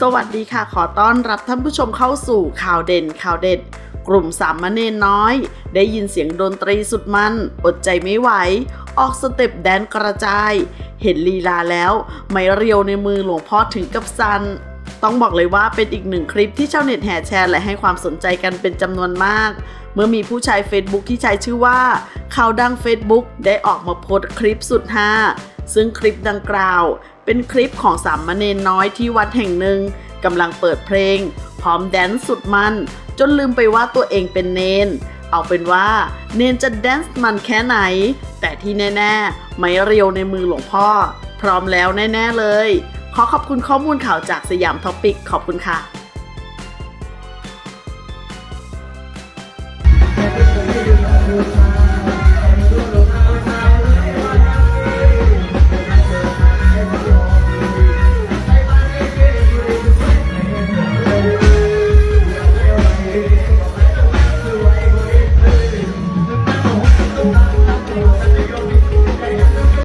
สวัสดีค่ะ ขอต้อนรับท่านผู้ชมเข้าสู่ข่าวเด่นข่าวเด็ด กลุ่มสามเณรน้อย ได้ยินเสียงดนตรีสุดมัน อดใจไม่ไหว ออกสเต็ปแดนกระจาย เห็นลีลาแล้ว ไม่เรียวในมือหลวงพ่อถึงกับสัน ต้องบอกเลยว่าเป็นอีกหนึ่งคลิปที่ชาวเน็ตแห่แชร์และให้ความสนใจกันเป็นจำนวนมาก เมื่อมีผู้ใช้ Facebook ที่ใช้ชื่อว่าข่าวดัง Facebook ได้ออกมาโพสต์คลิปสุดฮาซึ่งคลิปดังกล่าว เป็นคลิปของสามเณรน้อยที่วัดแห่งหนึ่งกำลังเปิดเพลง พร้อมแดนซ์สุดมัน จนลืมไปว่าตัวเองเป็นเนน เอาเป็นว่า เนนจะแดนซ์มันแค่ไหน แต่ที่แน่ ๆ ไม่เรียวในมือหลวงพ่อ พร้อมแล้วแน่ ๆ เลย ขอขอบคุณข้อมูลข่าวจากสยามท็อปิกขอบคุณค่ะ Thank you.